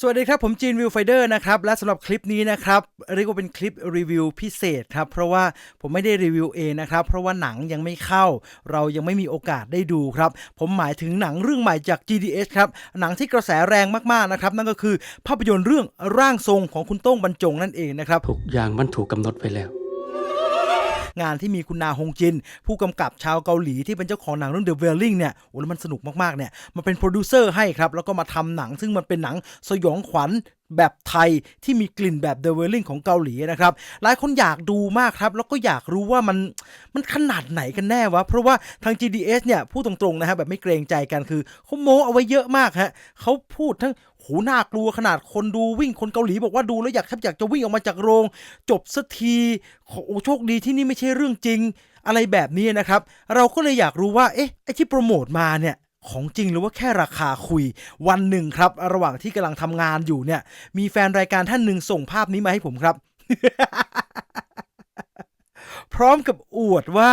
สวัสดีครับ ผมจีนวิวไฟเดอร์นะครับ และสำหรับคลิปนี้นะครับ เรียกว่าเป็นคลิปรีวิวพิเศษครับ เพราะว่าผมไม่ได้รีวิวเองนะครับ เพราะว่าหนังยังไม่เข้า เรายังไม่มีโอกาสได้ดูครับ ผมหมายถึงหนังเรื่องใหม่จาก GDS ครับหนังที่กระแสแรงมากๆนะครับ นั่นก็คือภาพยนตร์เรื่องร่างทรงของคุณโต้งบรรจงนั่นเองนะครับทุกอย่างมันถูกกำหนดไปแล้ว งานที่มีคุณนาฮงจิน ผู้กำกับชาวเกาหลีที่เป็นเจ้าของหนังเรื่อง The Wailing เนี่ยโอ้แล้วมันสนุกมากๆเนี่ยมาเป็นโปรดิวเซอร์ให้ครับแล้วก็มาทำหนังซึ่งมันเป็นหนังสยองขวัญ แบบไทยที่มีกลิ่นแบบ The Wailing ของเกาหลีนะครับ หลายคนอยากดูมากครับ แล้วก็อยากรู้ว่ามันมันขนาดไหนกันแน่วะ เพราะว่าทาง GDS เนี่ยพูดตรงๆนะฮะแบบไม่เกรงใจกันคือเขาโม้เอาไว้เยอะมากฮะเขาพูดทั้งโหน่ากลัวขนาดคนดูวิ่งคนเกาหลีบอกว่าดูแล้วอยากแทบอยากจะวิ่งออกมาจากโรง จบสักทีโอ้โชคดีที่นี่ไม่ใช่เรื่องจริง อะไรแบบนี้นะครับ เราก็เลยอยากรู้ว่าเอ๊ะไอที่โปรโมทมาเนี่ย ของจริงหรือว่าแค่ราคาคุยวันหนึ่งครับ ระหว่างที่กำลังทำงานอยู่เนี่ย มีแฟนรายการท่านหนึ่งส่งภาพนี้มาให้ผมครับ พร้อมกับอวดว่า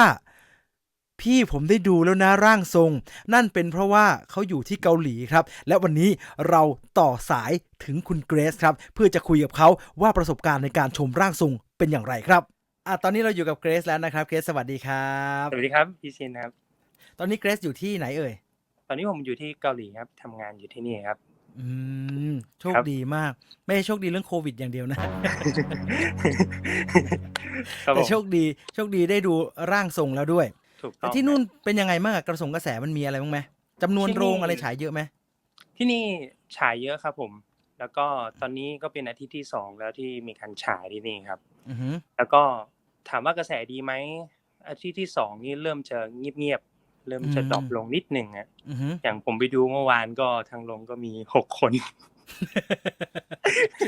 พี่ผมได้ดูแล้วนะร่างทรง นั่นเป็นเพราะว่าเขาอยู่ที่เกาหลีครับ และวันนี้เราต่อสายถึงคุณเกรซครับ เพื่อจะคุยกับเขาว่าประสบการณ์ในการชมร่างทรงเป็นอย่างไรครับอะตอนนี้เราอยู่กับเกรซแล้วนะครับเกรซสวัสดีครับ สวัสดีครับพี่ชินครับ ตอนนี้เกรซอยู่ที่ไหนเอ่ย ตอนนี้ผมอยู่ที่เกาหลีครับทำงานอยู่ที่นี่ครับ อืม โชคครับ ดีมาก ไม่ใช่โชคดีเรื่องโควิดอย่างเดียวนะ ครับผแต่มโชคดีโชคดีได้ดูร่างทรงแล้วด้วย ถูกต้แต่องที่นู่นครับเป็นยังไงบ้างอะกระสงกระแสมันมีอะไรบ้างไหมจำนวนที่นี่โรงอะไรฉายเยอะไหมที่นี่ฉายเยอะครับผม แล้วก็ตอนนี้ก็เป็นอาทิตย์ที่สองแล้วที่มีการฉายที่นี่ครับ อือหือแล้วก็ถามว่ากระแสดีไหมอาทิตย์ที่สองนี่เริ่มจะเงียบๆ เริ่มจะดรอปลงนิดหนึ่งอะอือหืออย่างผมไปดูเมื่อวานก็ทางลงก็มีหกคน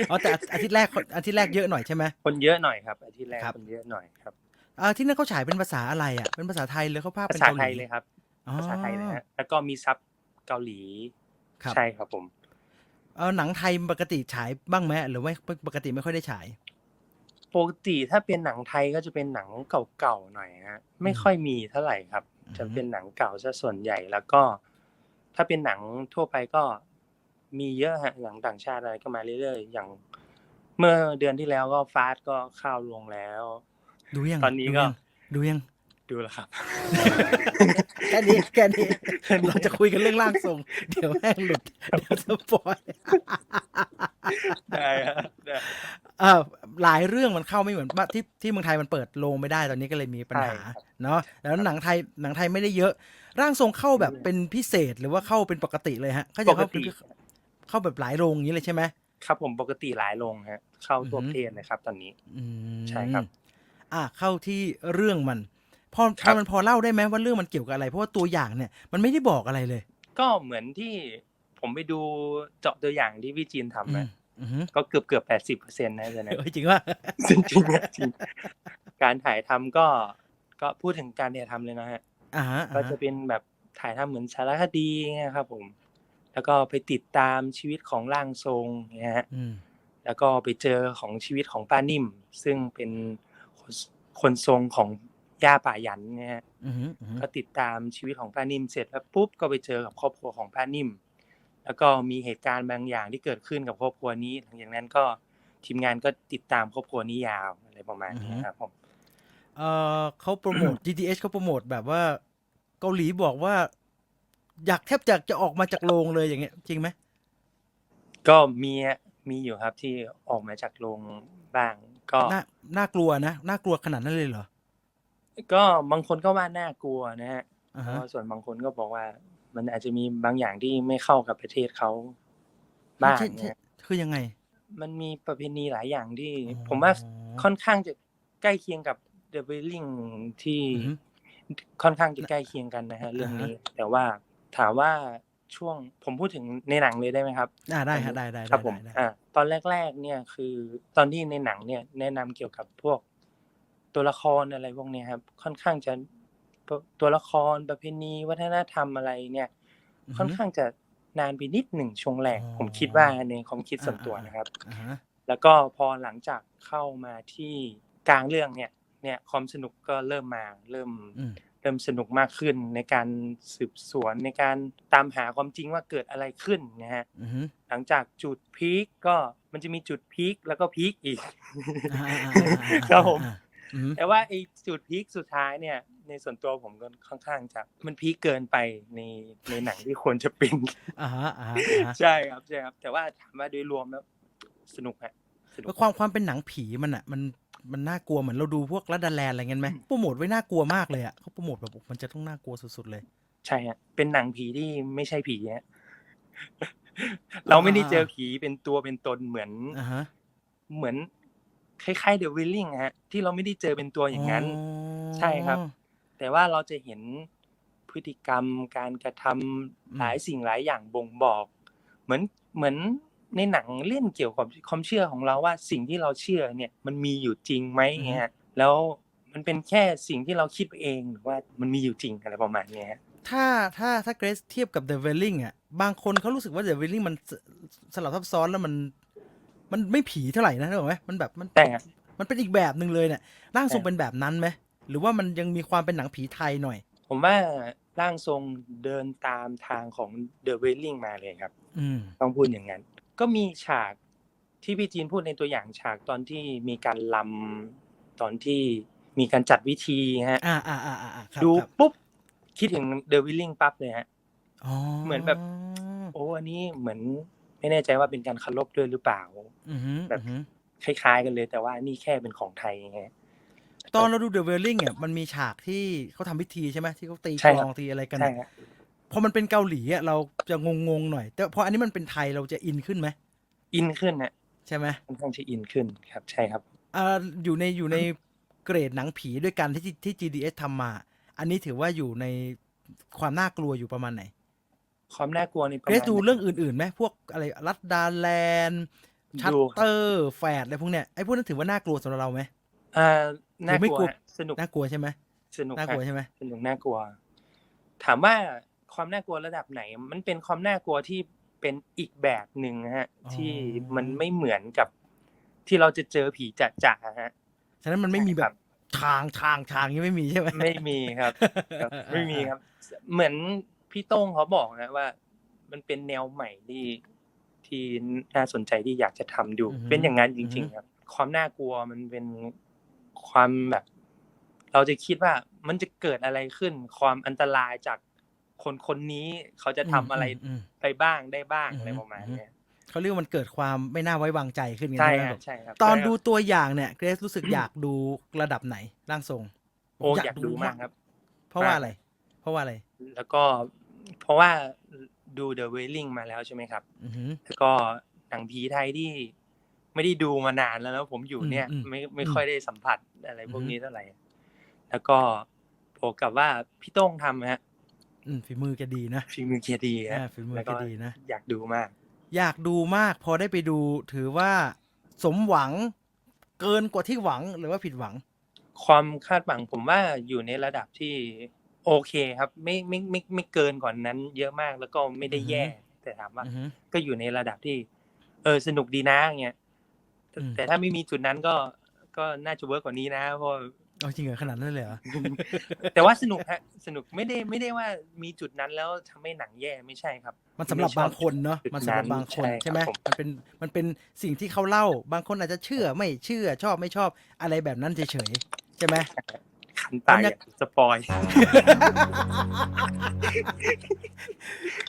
อ๋อแต่อาทิตย์แรกอาทิตย์แรกเยอะหน่อยใช่ไหมคนเยอะหน่อยครับอาทิตย์แรกครับคนเยอะหน่อยครับอ่าที่นั่นเขาฉายเป็นภาษาอะไรอะเป็นภาษาไทยเลยเขาภาพภาเป็นษาเกาหไทยลีเลยครับอ๋อภาษาไทยเลยฮะแล้วก็มีซับเกาหลีครับใช่ครับผมเออหนังไทยปกติฉายบ้างไหมหรือว่าปกติไม่ค่อยได้ฉาย ปกติถ้าเป็นหนังไทยก็จะเป็นหนังเก่าๆหน่อยฮะ ไม่ค่อยมีเท่าไหร่ครับอืม จะเป็นหนังเก่าซะส่วนใหญ่แล้วก็ ถ้าเป็นหนังทั่วไปก็มีเยอะฮะหนังต่างชาติอะไรก็มาเรื่อยๆ อย่าง เมื่อเดือนที่แล้วก็ฟาสก็เข้าลงแล้ว ดูยังตอนนี้ก็ดูยังดูแล้วครับแค่นี้แค่นี้เราจะคุยกันเรื่องร่างทรงเดี๋ยวแม่งหลุดเดี๋ยวสปอยได้ฮะได้เออ หลายเรื่องมันเข้าไม่เหมือนว่าที่ที่เมืองไทยมันเปิดโรงไม่ได้ตอนนี้ก็เลยมีปัญหาใช่ครับเนาะแล้วหนังไทยหนังไทยไม่ได้เยอะ ร่างทรงเข้าแบบเป็นพิเศษหรือว่าเข้าเป็นปกติเลยฮะเขาปจะกเข้าติเข้าแบบหลายโรงอย่างนี้เลยใช่ไหมครับผมปกติหลายลงฮะ เข้าทั่วอือฮึประเทศเลยครับ ตอนนี้อืมใช่ครับ อะเข้าที่เรื่องมัน พอครับมันพอเล่าได้ไหมว่าเรื่องมันเกี่ยวกับอะไร เพราะว่าตัวอย่างเนี่ยมันไม่ได้บอกอะไรเลย ก็เหมือนที่ผมไปดูเจาะตัวอย่างที่พี่จีนทำอืนะมอือหือ ก็เกือบเกือบแปดสิบเปอร์เซ็นต์นะเดี๋ยวนะเอ้ยจริงว่าจริงจริงๆจริงการถ่ายทำก็ก็พูดถึงการถ่ายทำเลยนะฮะอ่าฮะก็อ่าจะฮะเป็นแบบถ่ายทำเหมือนสารคดีเงี้ยครับผม แล้วก็ไปติดตามชีวิตของร่างทรงเนี่ยฮะอืมแล้วก็ไปเจอของชีวิตของป้านิ่ม ซึ่งเป็นคนคนทรงของย่าป่ายันเนี่ยฮะอือหืออือหือก็ติดตามชีวิตของป้านิ่มเสร็จแล้วปุ๊บก็ไปเจอกับครอบครัวของป้านิ่ม แล้วก็มีเหตุการณ์บางอย่างที่เกิดขึ้นกับครอบครัวนี้ หลังจากนั้นก็ทีมงานก็ติดตามครอบครัวนี้ยาวอะไรประมาณนี้ครับผมเออเขาโปรโมท GTH เขาโปรโมทแบบว่าเกาหลีบอกว่า อยากแทบจะจะออกมาจากโรงเลยอย่างเงี้ย จริงไหมก็มีมีอยู่ครับที่ออกมาจากโรงบ้าง ก็น่าน่ากลัวนะน่ากลัวขนาดนั้นเลยเหรอก็บางคนก็ว่าน่ากลัวนะฮะอ่าเพฮะราะส่วนบางคนก็บอกว่า มันอาจจะมีบางอย่างที่ไม่เข้ากับประเทศเขาบ้างใช่ใช่เนี่ยคือยังไง มันมีประเพณีหลายอย่างที่อ๋อผมว่าค่อนข้างจะใกล้เคียงกับ The w a i l i n g ที่อือฮึค่อนข้างจะใกล้เคียงกันนะฮะเรื่องนี้ แต่ว่าถามว่าช่วงผมพูดถึงในหนังเลยได้ไหมครับอ่าได้ฮะได้ได้ครับได้ผมได้อ่าตอนแรก ๆ เนี่ยคือตอนที่ในหนังเนี่ยแนะนำเกี่ยวกับพวกตัวละครอะไรพวกเนี้ยครับ ค่อนข้างจะ ตัวละครประเพณีวัฒนธรรมอะไรเนี่ยอือฮึค่อนข้างจะนานไปนิดหนึ่งช่วงแรกอ๋อผมคิดว่าในความคิดส่วนอ่าตัวอ่านะครับอ่าฮะแล้วก็พอหลังจากเข้ามาที่กลางเรื่องเนี่ย เนี่ยความสนุกก็เริ่มมาเริ่มอืมเริ่มสนุกมากขึ้นในการสืบสวนในการตามหาความจริงว่าเกิดอะไรขึ้นนะฮะอือฮึหลังจากจุดพีคก็มันจะมีจุดพีคแล้วก็พีคอีกอ่าอ่าอ่าอ่าครับผมอ่าอือฮึแต่ว่าไอ้จุดพีคสุดท้ายเนี่ย ในส่วนตัวผมก็ค่อนข้างจะมันพีคเกินไปในในหนังที่ควรจะเป็นอ่าฮะอ่าฮะอ่าฮะใช่ครับใช่ครับ แต่ว่าถามว่าโดยรวมแล้ว สนุกฮะสนุกแล้วความความเป็นหนังผีมันอะ มันมันน่ากลัวเหมือนเราดูพวกรัดดาแลนด์อะไรเงี้ยไหมโปรโมทไว้น่ากลัวมากเลยอะเขาโปรโมทแบบมันจะต้องน่ากลัวสุดๆเลย ใช่ฮะเป็นหนังผีที่ไม่ใช่ผีฮะเราไม่ได้เจอผีเป็นตัวเป็นตนเหมือนอ่าฮะเหมือนคล้ายๆเดอะวิลลิงฮะ ที่เราไม่ได้เจอเป็นตัวอย่างนั้น ใช่ครับ แต่ว่าเราจะเห็นพฤติกรรมการกระทำหลายสิ่งหลายอย่างบ่งบอก เหมือนเหมือนในหนังเล่นเกี่ยวกับความเชื่อของเราว่าสิ่งที่เราเชื่อเนี่ยมันมีอยู่จริงไหมเงี้ยแล้วมันเป็นแค่สิ่งที่เราคิดไปเองหรือว่ามันมีอยู่จริงอะไรประมาณเนี้ยฮะถ้าถ้าถ้าเกรซเทียบกับ The w e l l i n g อะบางคนเขารู้สึกว่า The w e l l i n g มันสสลับซับซ้อนแล้วมัน มันไม่ผีเท่าไหร่นะถูกไหมมันแบบมันแต่มันเป็นอีกแบบหนึ่งเลยเนี่ยร่างทรงใช่เป็นแบบนั้นไหม หรือว่ามันยังมีความเป็นหนังผีไทยหน่อย ผมว่าร่างทรงเดินตามทางของเดอะเวลลิงมาเลยครับ อืม ต้องพูดอย่างนั้น ก็มีฉากที่พี่จีนพูดในตัวอย่างฉากตอนที่มีการลำตอนที่มีการจัดวิธีฮะ อ่าอ่าอ่าอ่าอ่าครับดูครับปุ๊บ คิดถึงเดอะวิลลิงปั๊บเลยฮะ อ๋อเหมือนแบบ โอ้อันนี้เหมือนไม่แน่ใจว่าเป็นการเคารพด้วยหรือเปล่า อือฮึแบบอือฮึคล้ายๆกันเลยแต่ว่านี่แค่เป็นของไทยไง ตอนเราดู The w e l l i n g อะมันมีฉากที่เขาทำพิธีใช่ไหมที่เขาตีใช่กคลรับองตีอะไรกันใช่อะฮะพอมันเป็นเกาหลีอะเราจะงงๆหน่อย แต่พออันนี้มันเป็นไทยเราจะอินขึ้นไหมอินขึ้นนะใช่ไหมค่อนข้างจะอินขึ้นครับ ใช่ครับอ่าอยู่ในอยู่ในเกรดหนังผีด้วยกันที่ที่ GDS ทำมา อันนี้ถือว่าอยู่ในความน่ากลัวอยู่ประมาณไหน ความน่ากลัวในประเกรมาซณดูเรื่องอื่นๆไหมพวกอะไรรัดดาแลนด์ชัตดูเตอร์แฟดอะไรพวกเนี้ยไอ้พวกนั้นถือว่าน่ากลัวสำหรับเราไหม อ่าน่าหรือไม่กลัวกลัวฮะสนุกน่ากลัวใช่ไหมสนุกน่ากลัวฮะใช่ไหมสนุกน่ากลัว ถามว่าความน่ากลัวระดับไหน มันเป็นความน่ากลัวที่เป็นอีกแบบหนึ่งนะฮะ ที่มันไม่เหมือนกับ ที่เราจะเจอผีจะจะๆฮะฉะนั้นมันไม่มีใช่แบครับบทางทางทางนี้ไม่มีใช่ไหมไม่มีครับครับ ไม่มีครับ เหมือนพี่โต้งเขาบอกนะว่า มันเป็นแนวใหม่ที่ที่น่าสนใจที่อยากจะทำดูอือฮึเป็นอย่างนั้นจริง ๆ ครับ ความน่ากลัวมันเป็น ความแบบ เราจะคิดว่ามันจะเกิดอะไรขึ้น ความอันตรายจากคนคนนี้เขาจะทำอะไรมมไปบ้างได้บ้างอือฮึอะไรประมาณเนี้ยเขาเรียกว่ามันเกิดความไม่น่าไว้วางใจขึ้นไงใช่ไหมฮะแบบใช่ครับ ตอนใช่ครับดูตัวอย่างเนี่ยเกรซรู้สึกอยากดูระดับไหนร่างทรงโอ้อยากดูมากครับ เพราะว่ามากอะไร เพราะว่าอะไร แล้วก็เพราะว่าดู The Wailing มาแล้วใช่ไหมครับอือหือแล้วก็หนังผีไทยที่ ไม่ได้ดูมานานแล้วแล้วผมอยู่เนี่ยอืมอืมไม่ไม่อืมค่อยได้สัมผัสอะไรพวกอือฮึนี้เท่าไหร่ แล้วก็บวกกับว่าพี่โต้งทำฮะอืมฝีมือแกดีนะฝีมือเกียรดีอ่าฮะฝีมือแล้วแกก็ดีนะอยากดูมาก อยากดูมาก พอได้ไปดูถือว่าสมหวังเกินกว่าที่หวังหรือว่าผิดหวัง ความคาดหวังผมว่าอยู่ในระดับที่โอเคครับ ไม่ไม่ไม่ไม่เกินกว่อนนั้น เยอะมากแล้วก็ไม่ได้แย่อือฮึแต่ถามว่าอือหือก็อยู่ในระดับที่ เออสนุกดีนะอย่างเงี้ย แต่อืมแต่ถ้าไม่มีจุดนั้นก็ก็น่าจะเวิร์กกว่านี้นะเพราะเอาจริงเหรอขนาดนั้นเลยเหรอแต่ว่าสนุกฮะสนุกไม่ได้ไม่ได้ว่ามีจุดนั้นแล้วทำให้หนังแย่ไม่ใช่ครับ มันสำหรับบางคนเนาะจุดมันสำหรับบางคนใช่ใช่ไหมครับผมมันเป็นมันเป็นสิ่งที่เขาเล่า บางคนอาจจะเชื่อไม่เชื่อชอบไม่ชอบอะไรแบบนั้นเฉยๆใช่ไหมขันตายบรรยาอยากสปอย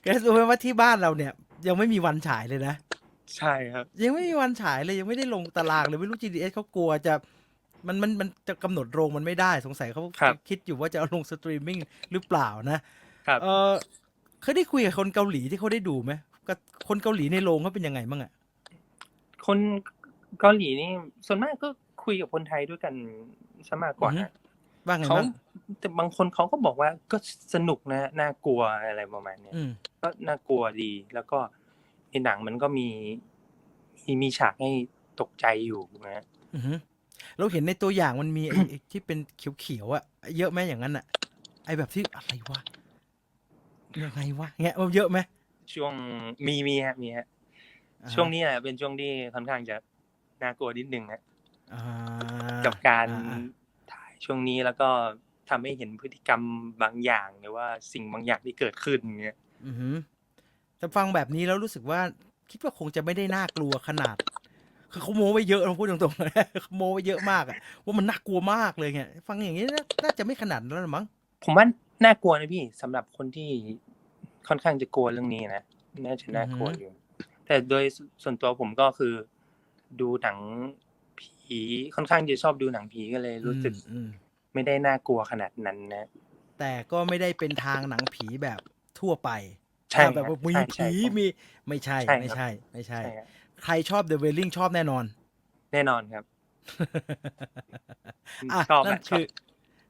แกรู้ไหมว่าที่บ้านเราเนี่ย ยังไม่มีวันฉายเลยนะ ใช่ครับ ยังไม่มีวันฉายเลยยังไม่ได้ลงตารางเลยไม่รู้ GDS เขากลัวจะ มันมันมันจะกำหนดโรงมันไม่ได้สงสัยเขาครับ คิดอยู่ว่าจะเอาลงสตรีมมิ่งหรือเปล่านะครับ เออเคยได้คุยกับคนเกาหลีที่เขาได้ดูไหมกับคนเกาหลีในโรงเขาเป็นยังไงบ้างอะคนเกาหลีนี่ส่วนมากก็คุยกับคนไทยด้วยกันซะมากกว่านะบ้างไงเขาบ้างแต่บางคนเขาก็บอกว่าก็สนุกนะน่ากลัวอะไรประมาณเนี้ยอืมก็น่ากลัวดีแล้วก็ ในหนังมันก็มีมีมีฉากให้ตกใจอยู่นะอือหือเราเห็นในตัวอย่างมันมีไอ้ไอ้ที่เป็นเขียวๆอะเยอะไหมอย่างนั้นอะไอแบบที่อะไรวะยังไงวะเงี้ยมันเยอะไหมช่วงมีมีฮะมีฮะอ่าช่วงนี้แหละเป็นช่วงที่ค่อนข้างจะน่ากลัวนิดนึงนะอ่ากับการอ่าถ่ายช่วงนี้แล้วก็ทำให้เห็นพฤติกรรมบางอย่างหรือว่าสิ่งบางอย่างที่เกิดขึ้นอย่างเงี้ยอือหือ แต่ฟังแบบนี้แล้วรู้สึกว่า คิดว่าคงจะไม่ได้น่ากลัวขนาด คือเขาโม้ไว้เยอะเราพูดตรงๆนะเขาโม้ไว้เยอะมากอะว่ามันน่ากลัวมากเลยไงฟังอย่างนี้น่าน่าจะไม่ขนาดนั้นหรอกมั้งผมว่าน่ากลัวนะพี่สำหรับคนที่ค่อนข้างจะกลัวเรื่องนี้นะน่าจะน่ากลัวอยู่ แต่โดยส่วนตัวผมก็คือ ดูหนังผีค่อนข้างจะชอบดูหนังผีก็เลย รู้สึกอืมอืมไม่ได้น่ากลัวขนาดนั้นนะ แต่ก็ไม่ได้เป็นทางหนังผีแบบทั่วไป ใช่อ่าแบบครัว่ามีใช่ใช่ผีผมมีไม่ใช่ ใช่ครับไม่ใช่ ไม่ใช่ ใช่ครับใครชอบ The Wailing ชอบแน่นอน แน่นอนครับอะ ชอบนั่นอะชคืออบ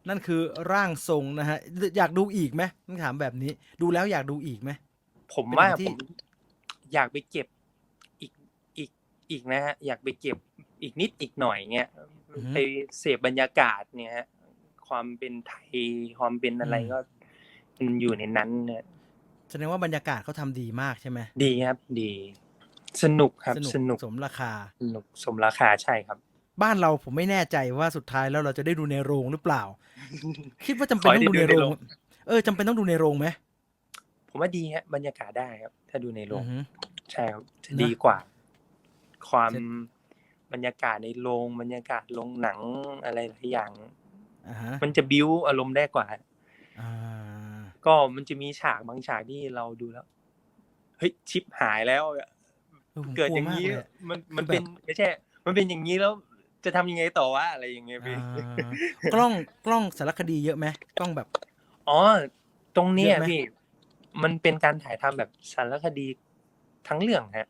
นั่นคือร่างทรงนะฮะ อยากดูอีกไหมต้องถามแบบนี้ ดูแล้วอยากดูอีกไหมผมเป็นว่าหนังที่ผมอยากไปเก็บอีกอีกอีกนะฮะ อยากไปเก็บอีกนิดอีกหน่อยเงี้ยไปเสพบรรยากาศเนี่ยฮะความเป็นไทยความเป็นอะไรก็มันอยู่ในนั้นเนี่ย แสดงว่าบรรยากาศเขาทำดีมากใช่ไหมดีครับ ดี สนุกครับ สนุกสมราคา สนุกสมราคาใช่ครับ บ้านเราผมไม่แน่ใจว่าสุดท้ายแล้วเราจะได้ดูในโรงหรือเปล่า คิดว่าจำเป็นขอให้ต้องดูในได้ดูในโรโรงงเออจำเป็นต้องดูในโรงไหมผมว่าดีฮะบรรยากาศได้ครับ ถ้าดูในโรอืง อฮึ ใช่ครับจะนะดีกว่า ความจะบรรยากาศในโรงบรรยากาศโรงหนังอะไรหลายอย่าง อ่าฮะมันจะบิ้วอารมณ์ได้กว่า อ่า ก็มันจะมีฉากบางฉากที่เราดูแล้วเฮ้ยชิปหายแล้วอะออผมเกิดลัวอย่างมนี้เลยอะมันมันคือแบบเป็นไม่ใช่ มันเป็นอย่างนี้แล้วจะทำยังไงต่อวะอะไรอย่างเงี้ยพี่อ่ากล้องกล้องสารคดีเยอะไหมกล้องแบบอ๋อตรงเนี้ยเยอะไหมพี่ มันเป็นการถ่ายทำแบบสารคดีทั้งเรื่องฮะ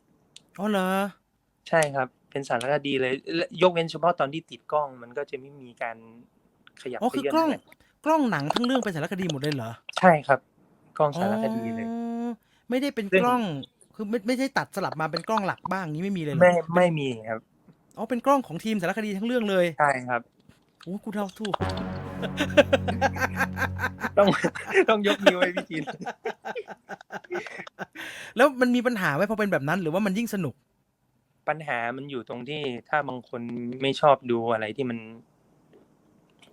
อ๋อเหรอใช่ครับ เป็นสารคดีเลยและยกเว้นเฉพาะตอนที่ติดกล้อง มันก็จะไม่มีการ ขยับอ๋อไปคือเยอะกล้องนะกล้องหนังทั้งเรื่องเป็นสารคดีหมดเลยเหรอใช่ครับ กล้องสารคดีเลย อ๋อไม่ได้เป็นซึ่ง กล้อง คือไม่ไม่ใช่ตัดสลับมาเป็นกล้องหลักบ้างนี้ไม่มีเลยเหรอไม่ไม่มีครับอ๋อเป็นกล้องของทีมสารคดีทั้งเรื่องเลยใช่ครับ โอ้กูเดาถูก ต้อง ต้องยกนิ้วให้พี่จีนแล้วมันมีปัญหาไหมพอเป็นแบบนั้นหรือว่ามันยิ่งสนุก ปัญหามันอยู่ตรงที่ถ้าบางคนไม่ชอบดูอะไรที่มัน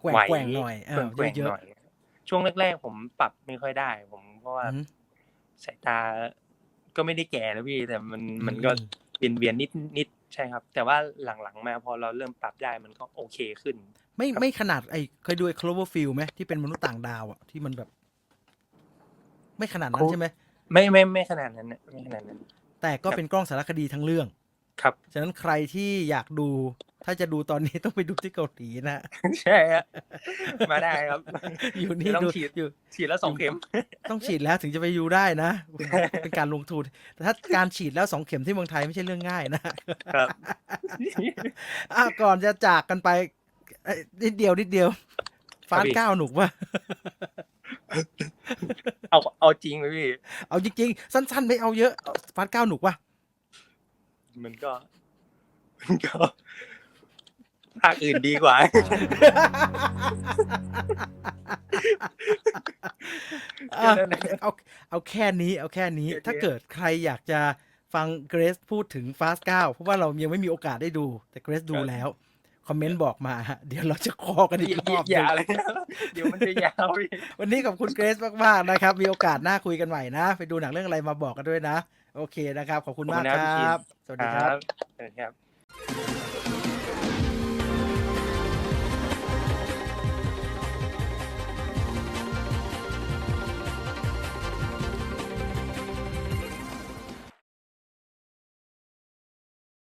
แกว่งไหวแกว่งหน่อยเออแกว่งเยๆอะหน่อยช่วงแรกๆผมปรับไม่ค่อยได้ ผมเพราะว่าอืมสายตาก็ไม่ได้แก่นะพี่แต่มันมันก็เวียนเวียนนิดนิดใช่ครับ แต่ว่าหลังๆมาพอเราเริ่มปรับได้มันก็โอเคขึ้น ไม่ครับไม่ขนาดไอ้เคยดูไอ้ Cloverfield ไหมที่เป็นมนุษย์ต่างดาวอะที่มันแบบ ไม่ขนาดนั้นใช่ไหมไม่ไม่ไม่ขนาดนั้นนะไม่ขนาดนั้น แต่ก็เป็นกล้องสารคดีทั้งเรื่อง ครับฉะนั้นใครที่อยากดู ถ้าจะดูตอนนี้ต้องไปดูที่เกาหลีนะใช่ฮะมาได้ครับ อยู่นี่เดี๋ยวต้ดูองฉีดอยู่ฉีดแล้วสองเข็ม ต้องฉีดแล้วถึงจะไปดูได้นะ เป็นการลงทุนแต่ถ้าการฉีดแล้วสองเข็มที่เมืองไทยไม่ใช่เรื่องง่ายนะครับอะก่อนจะจากกันไปเอ้ยนิดเดียวนิดเดียวฟาสครับพี่เก้าหนุกว่ะเอาเอาจริงไหมพี่ เอาจริงๆสั้น ๆ ไม่เอาเยอะเอาฟาสเก้าหนุกว่ะมันก็มันก็ ภาคอื่นดีกว่า อะเอาเอาแค่นี้เอาแค่นี้โอเคถ้าเกิดใครอยากจะฟังเกรซพูดถึงฟาสเก้าเพราะว่าเรายังไม่มีโอกาสได้ดู แต่เกรซดูแล้ว คอมเมนต์บอกมา เดี๋ยวเราจะคอกันอีกรอบหอย่านึ่งเลยนะเดี๋ยวมันจะยาวพี่วันนี้ขอบคุณเกรซมากๆนะครับ มีโอกาสหน้าคุยกันใหม่นะ ไปดูหนังเรื่องอะไรมาบอกกันด้วยนะ โอเคนะครับ ขอบคุณมากขอบคุณคนะพี่รับ สวัสดีครับสวัสดีครับ